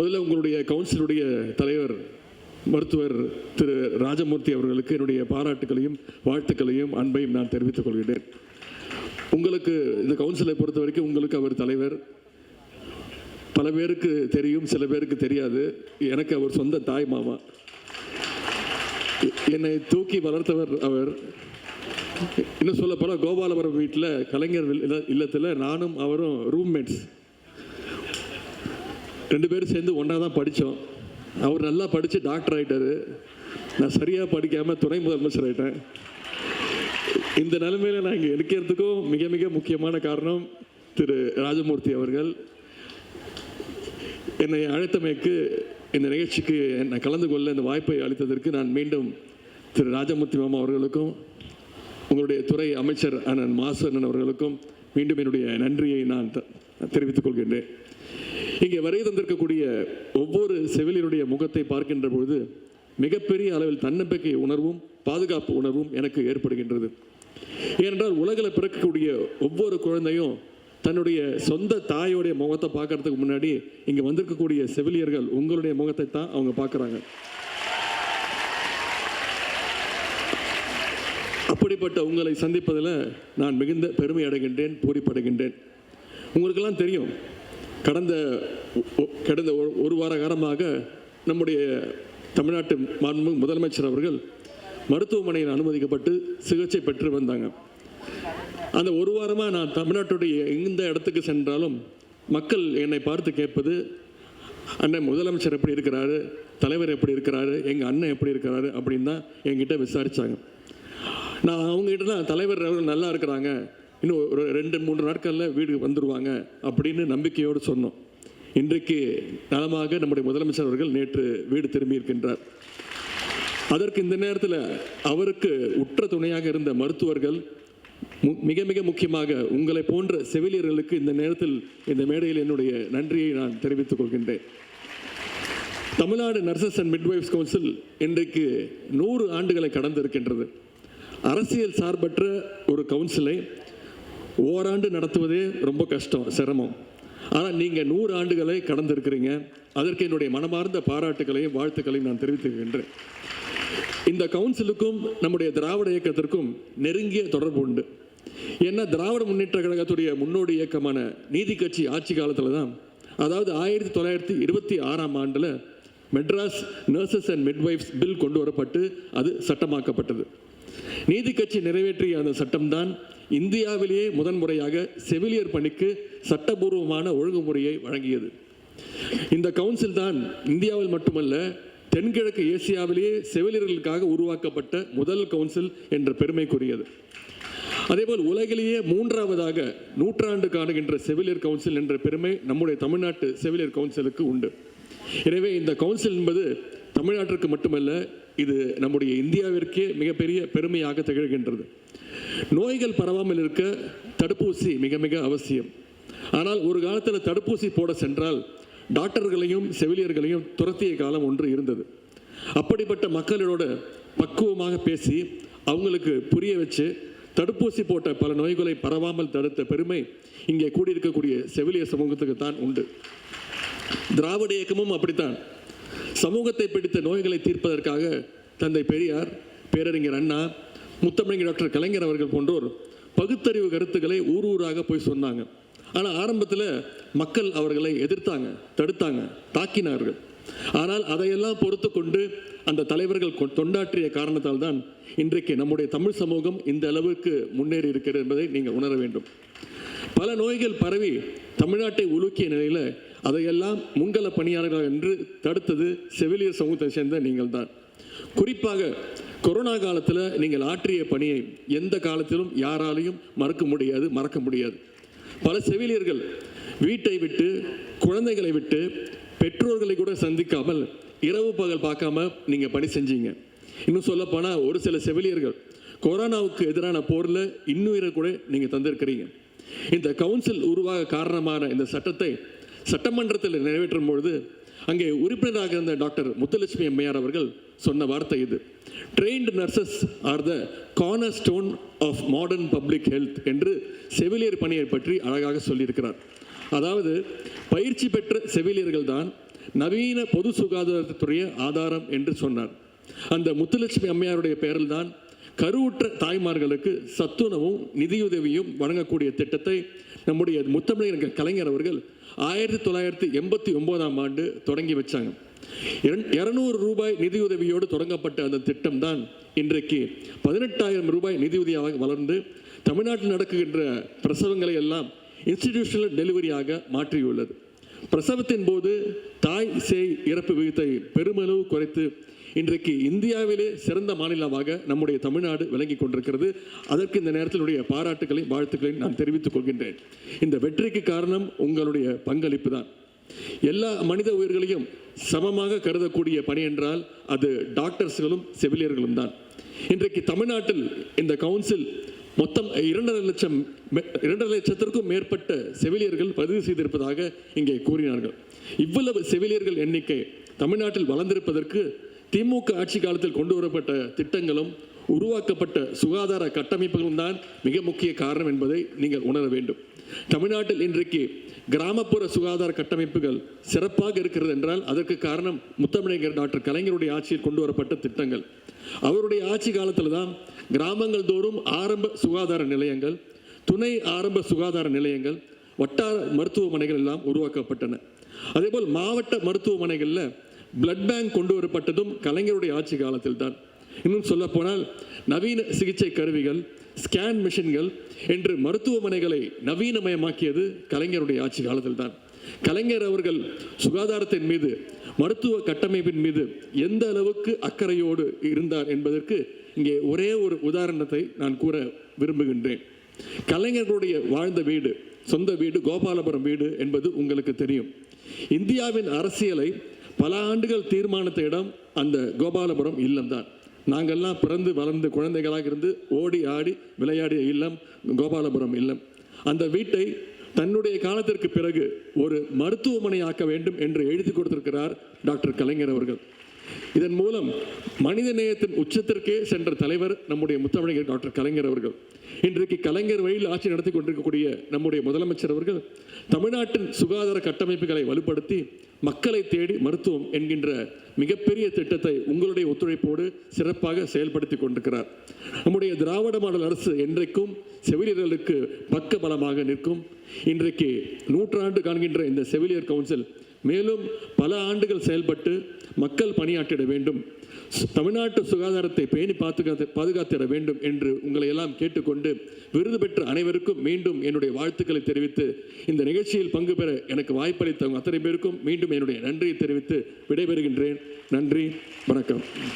முதல்ல உங்களுடைய கவுன்சிலுடைய தலைவர் மருத்துவர் திரு ராஜமூர்த்தி அவர்களுக்கு என்னுடைய பாராட்டுகளையும் வாழ்த்துக்களையும் அன்பையும் நான் தெரிவித்துக் கொள்கிறேன். உங்களுக்கு இந்த கவுன்சிலை பொறுத்த வரைக்கும் உங்களுக்கு அவர் தலைவர். பல பேருக்கு தெரியும் சில பேருக்கு தெரியாது. எனக்கு அவர் சொந்த தாய் மாமா. என்னை தூக்கி வளர்த்தவர் அவர். இன்னும் சொல்ல போல கோபாலபுரம் வீட்டில் கலைஞர் இல்ல- நானும் அவரும் ரூம்மேட்ஸ் ரெண்டு பேரும் சேர்ந்து ஒன்றா தான் படித்தோம். அவர் நல்லா படித்து டாக்டர் ஆயிட்டாரு. நான் சரியாக படிக்காமல் துணை முதலமைச்சர் ஆகிட்டேன் இந்த நிலைமையில நான் இங்கே இருக்கிறதுக்கும் மிக மிக முக்கியமான காரணம் திரு ராஜமூர்த்தி அவர்கள். என்னை அழைத்தமைக்கு இந்த நிகழ்ச்சிக்கு என்னை கலந்து கொள்ள இந்த வாய்ப்பை அளித்ததற்கு நான் மீண்டும் திரு ராஜமூர்த்தி மாமா அவர்களுக்கும் உங்களுடைய துறை அமைச்சர் அண்ணன் மாசு அண்ணன் அவர்களுக்கும் மீண்டும் என்னுடைய நன்றியை நான் த- தெரிவித்துக் கொள்கின்றேன். இங்கே வரைய தந்திருக்கக்கூடிய ஒவ்வொரு செவிலியருடைய முகத்தை பார்க்கின்ற பொழுது மிகப்பெரிய அளவில் தன்னம்பிக்கை உணர்வும் பாதுகாப்பு உணர்வும் எனக்கு ஏற்படுகின்றது. ஏனென்றால் உலகில் பிறக்கக்கூடிய ஒவ்வொரு குழந்தையும் தன்னுடைய சொந்த தாயோடைய முகத்தை பார்க்கறதுக்கு முன்னாடி இங்கே வந்திருக்கக்கூடிய செவிலியர்கள் உங்களுடைய முகத்தை தான் அவங்க பார்க்குறாங்க. அப்படிப்பட்ட உங்களை சந்திப்பதில் நான் மிகுந்த பெருமை அடைகின்றேன் பூரிப்படைகின்றேன். உங்களுக்கெல்லாம் தெரியும் கடந்த ஒ- கடந்த ஒரு- ஒரு வார காலமாக நம்முடைய தமிழ்நாட்டு மாண்பு முதலமைச்சர் அவர்கள் மருத்துவமனையில் அனுமதிக்கப்பட்டு சிகிச்சை பெற்று வந்தாங்க. அந்த ஒரு வாரமாக நான் தமிழ்நாட்டுடைய எந்த இடத்துக்கு சென்றாலும் மக்கள் என்னை பார்த்து கேட்பது அண்ணன் முதலமைச்சர் எப்படி இருக்கிறாரு? தலைவர் எப்படி இருக்கிறாரு? எங்கள் அண்ணன் எப்படி இருக்கிறாரு? அப்படின்னு தான் என்கிட்ட விசாரித்தாங்க நான் அவங்ககிட்ட தான் தலைவர் அவர்கள் நல்லா இருக்கிறாங்க. இன்னும் ஒரு ரெண்டு மூன்று நாட்களில் வீடு வந்துடுவாங்க அப்படின்னு நம்பிக்கையோடு சொன்னோம். இன்றைக்கு நலமாக நம்முடைய முதலமைச்சர் அவர்கள் நேற்று வீடு திரும்பி இருக்கின்றார் அதற்கு இந்த நேரத்தில் அவருக்கு உற்ற துணையாக இருந்த மருத்துவர்கள் மு- மிக மிக முக்கியமாக உங்களை போன்ற செவிலியர்களுக்கு இந்த நேரத்தில் இந்த மேடையில் என்னுடைய நன்றியை நான் தெரிவித்துக் கொள்கின்றேன். Tamil Nadu nurses and midwives council இன்றைக்கு நூறு ஆண்டுகளை கடந்திருக்கின்றது. அரசியல் சார்பற்ற ஒரு கவுன்சிலை ஓராண்டு நடத்துவதே ரொம்ப கஷ்டம் சிரமம். ஆனால் நீங்கள் நூறு ஆண்டுகளை கடந்திருக்கிறீங்க. அதற்கு என்னுடைய மனமார்ந்த பாராட்டுகளையும் வாழ்த்துக்களையும் நான் தெரிவித்துக்கின்றேன். இந்த கவுன்சிலுக்கும் நம்முடைய திராவிட இயக்கத்திற்கும் நெருங்கிய தொடர்பு உண்டு. ஏன்னா திராவிட முன்னேற்ற கழகத்துடைய முன்னோடி இயக்கமான நீதி கட்சி ஆட்சி காலத்தில் தான் அதாவது ஆயிரத்தி தொள்ளாயிரத்தி இருபத்தி ஆறாம் ஆண்டில் Madras nurses and midwives bill கொண்டு வரப்பட்டு அது சட்டமாக்கப்பட்டது. நீதி கட்சி நிறைவேற்றிய அந்த சட்டம்தான் இந்தியாவிலேயே முதன்முறையாக செவிலியர் பணிக்கு சட்டபூர்வமான ஒழுங்குமுறையை வழங்கியது. இந்த கவுன்சில் தான் இந்தியாவில் மட்டுமல்ல தென்கிழக்கு ஏசியாவிலேயே செவிலியர்களுக்காக உருவாக்கப்பட்ட முதல் கவுன்சில் என்ற பெருமைக்குரியது அதேபோல் உலகிலேயே மூன்றாவதாக நூற்றாண்டு காணுகின்ற செவிலியர் கவுன்சில் என்ற பெருமை நம்முடைய தமிழ்நாட்டு செவிலியர் கவுன்சிலுக்கு உண்டு. எனவே இந்த கவுன்சில் என்பது தமிழ்நாட்டிற்கு மட்டுமல்ல இது நம்முடைய இந்தியாவிற்கே மிகப்பெரிய பெருமையாக திகழ்கின்றது. நோய்கள் பரவாமல் இருக்க தடுப்பூசி மிக மிக அவசியம். ஆனால் ஒரு காலத்தில் தடுப்பூசி போட சென்றால் டாக்டர்களையும் செவிலியர்களையும் துரத்திய காலம் ஒன்று இருந்தது. அப்படிப்பட்ட மக்களோட பக்குவமாக பேசி அவங்களுக்கு புரிய வச்சு தடுப்பூசி போட்ட பல நோய்களை பரவாமல் தடுத்த பெருமை இங்கே கூடியிருக்கக்கூடிய செவிலியர் சமூகத்துக்கு தான் உண்டு. திராவிட இயக்கமும் அப்படித்தான். சமூகத்தை பிடித்த நோய்களை தீர்ப்பதற்காக தந்தை பெரியார் பேரறிஞர் அண்ணா முத்தமிழங்கி டாக்டர் கலைஞர் அவர்கள் போன்றோர் பகுத்தறிவு கருத்துக்களை ஊர் ஊராக போய் சொன்னாங்க. ஆனால் ஆரம்பத்தில் மக்கள் அவர்களை எதிர்த்தாங்க தடுத்தாங்க தாக்கினார்கள். ஆனால் அதையெல்லாம் பொறுத்து கொண்டு அந்த தலைவர்கள் தொண்டாற்றிய காரணத்தால் தான் இன்றைக்கு நம்முடைய தமிழ் சமூகம் இந்த அளவுக்கு முன்னேறி இருக்கிறது என்பதை நீங்கள் உணர வேண்டும். பல நோய்கள் பரவி தமிழ்நாட்டை உலுக்கிய நிலையில் அதையெல்லாம் முங்கல பணியாளர்கள் என்று தடுத்தது செவிலியர் சமூகத்தை சேர்ந்த நீங்கள் தான் குறிப்பாக கொரோனா காலத்தில் நீங்கள் ஆற்றிய பணியை எந்த காலத்திலும் யாராலையும் மறக்க முடியாது மறக்க முடியாது. பல செவிலியர்கள் வீட்டை விட்டு குழந்தைகளை விட்டு பெற்றோர்களை கூட சந்திக்காமல் இரவு பகல் பார்க்காம நீங்கள் பணி செஞ்சீங்க. இன்னும் சொல்லப்போனால் ஒரு சில செவிலியர்கள் கொரோனாவுக்கு எதிரான போரில் இன்னுயிரை கூட நீங்கள் தந்திருக்கிறீங்க. இந்த கவுன்சில் உருவாக காரணமான இந்த சட்டத்தை சட்டமன்றத்தில் நிறைவேற்றும் பொழுது அங்கே உறுப்பினராக இருந்த டாக்டர் முத்துலட்சுமி அம்மையார் அவர்கள் சொன்ன வார்த்தை இது. Trained nurses are the corner stone of modern public health என்று செவிலியர் பணியை பற்றி அழகாக சொல்லியிருக்கிறார். அதாவது பயிற்சி பெற்ற செவிலியர்கள் தான் நவீன பொது சுகாதாரத்துறைய ஆதாரம் என்று சொன்னார். அந்த முத்துலட்சுமி அம்மையாருடைய பெயரில் தான் கருவுற்ற தாய்மார்களுக்கு சத்துணவும் நிதியுதவியும் வழங்கக்கூடிய திட்டத்தை நம்முடைய முத்தமிழர் கலைஞர் அவர்கள் ஆயிரத்தி தொள்ளாயிரத்தி எண்பத்தி ஒன்பதாம் ஆண்டு தொடங்கி வச்சாங்க. இருநூறு ரூபாய் நிதியுதவியோடு தொடங்கப்பட்ட அந்த திட்டம் தான் இன்றைக்கு பதினெட்டாயிரம் ரூபாய் நிதியுதவியாக வளர்ந்து தமிழ்நாட்டில் நடக்குகின்ற பிரசவங்களை எல்லாம் இன்ஸ்டிடியூஷனல் டெலிவரியாக மாற்றியுள்ளது. பிரசவத்தின் போது தாய் சேய் இறப்பு விகிதத்தை பெருமளவு குறைத்து இன்றைக்கு இந்தியாவிலே சிறந்த மாநிலமாக நம்முடைய தமிழ்நாடு விளங்கி கொண்டிருக்கிறது. அதற்கு இந்த நேரத்தினுடைய பாராட்டுகளையும் வாழ்த்துக்களையும் நான் தெரிவித்துக் கொள்கின்றேன். இந்த வெற்றிக்கு காரணம் உங்களுடைய பங்களிப்பு தான். எல்லா மனித உயிர்களையும் சமமாக கருதக்கூடிய பணி என்றால் அது டாக்டர்ஸ்களும் செவிலியர்களும் தான். இன்றைக்கு தமிழ்நாட்டில் இந்த கவுன்சில் மொத்தம் இரண்டரை லட்சம் இரண்டரை லட்சத்திற்கும் மேற்பட்ட செவிலியர்கள் பதிவு செய்திருப்பதாக இங்கே கூறினார்கள். இவ்வளவு செவிலியர்கள் எண்ணிக்கை தமிழ்நாட்டில் வளர்ந்திருப்பதற்கு திமுக ஆட்சி காலத்தில் கொண்டு வரப்பட்ட திட்டங்களும் உருவாக்கப்பட்ட சுகாதார கட்டமைப்புகளும் தான் மிக முக்கிய காரணம் என்பதை நீங்கள் உணர வேண்டும். தமிழ்நாட்டில் இன்றைக்கு கிராமப்புற சுகாதார கட்டமைப்புகள் சிறப்பாக இருக்கிறது என்றால் அதற்கு காரணம் முத்தமிழர் டாக்டர் கலைஞருடைய ஆட்சியில் கொண்டு வரப்பட்ட திட்டங்கள். அவருடைய ஆட்சி காலத்தில் தான் கிராமங்கள் தோறும் ஆரம்ப சுகாதார நிலையங்கள் துணை ஆரம்ப சுகாதார நிலையங்கள் வட்டார மருத்துவமனைகள் எல்லாம் உருவாக்கப்பட்டன. அதேபோல் மாவட்ட மருத்துவமனைகளில் பிளட் பேங்க் கொண்டு வரப்பட்டதும் கலைஞருடைய ஆட்சி காலத்தில் தான் இன்னும் சொல்ல போனால் நவீன சிகிச்சை கருவிகள் ஸ்கேன் மிஷின்கள் என்று மருத்துவமனைகளை நவீனமயமாக்கியது கலைஞருடைய ஆட்சி காலத்தில் தான் கலைஞர் அவர்கள் சுகாதாரத்தின் மீது மருத்துவ கட்டமைப்பின் மீது எந்த அளவுக்கு அக்கறையோடு இருந்தார் என்பதற்கு இங்கே ஒரே ஒரு உதாரணத்தை நான் கூற விரும்புகின்றேன். கலைஞர்களுடைய வாழ்ந்த வீடு சொந்த வீடு கோபாலபுரம் வீடு என்பது உங்களுக்கு தெரியும். இந்தியாவின் அரசியலை பல ஆண்டுகள் தீர்மானித்த இடம் அந்த கோபாலபுரம் இல்லம்தான். நாங்கள்லாம் பிறந்து வளர்ந்து குழந்தைகளாக இருந்து ஓடி ஆடி விளையாடிய இல்லம் கோபாலபுரம் இல்லம். அந்த வீட்டை தன்னுடைய காலத்திற்கு பிறகு ஒரு மருத்துவமனை ஆக்க வேண்டும் என்று எழுதி கொடுத்திருக்கிறார் டாக்டர் கலைஞர் அவர்கள். இதன் மூலம் மனித நேயத்தின் உச்சத்திற்கே சென்ற தலைவர் நம்முடைய முத்தமிழர் டாக்டர் கலைஞர் அவர்கள். இன்றைக்கு கலைஞர் வழியில் ஆட்சி நடத்தி கொண்டிருக்கக்கூடிய நம்முடைய முதலமைச்சர் அவர்கள் தமிழ்நாட்டின் சுகாதார கட்டமைப்புகளை வலுப்படுத்தி மக்களை தேடி மருத்துவம் என்கின்ற மிகப்பெரிய திட்டத்தை உங்களுடைய ஒத்துழைப்போடு சிறப்பாக செயல்படுத்தி கொண்டிருக்கிறார். நம்முடைய திராவிட மாடல் அரசு என்றைக்கும் செவிலியர்களுக்கு பக்க பலமாக நிற்கும். இன்றைக்கு நூற்றாண்டு காண்கின்ற இந்த செவிலியர் கவுன்சில் மேலும் பல ஆண்டுகள் செயல்பட்டு மக்கள் பணியாற்றிட வேண்டும். தமிழ்நாட்டு சுகாதாரத்தை பேணி பாதுகாத்து பாதுகாத்திட வேண்டும் என்று உங்களை எல்லாம் கேட்டுக்கொண்டு விருது பெற்ற அனைவருக்கும் மீண்டும் என்னுடைய வாழ்த்துக்களை தெரிவித்து இந்த நிகழ்ச்சியில் பங்கு பெற எனக்கு வாய்ப்பளித்தவங்க அத்தனை பேருக்கும் மீண்டும் என்னுடைய நன்றியை தெரிவித்து விடைபெறுகின்றேன். நன்றி வணக்கம்.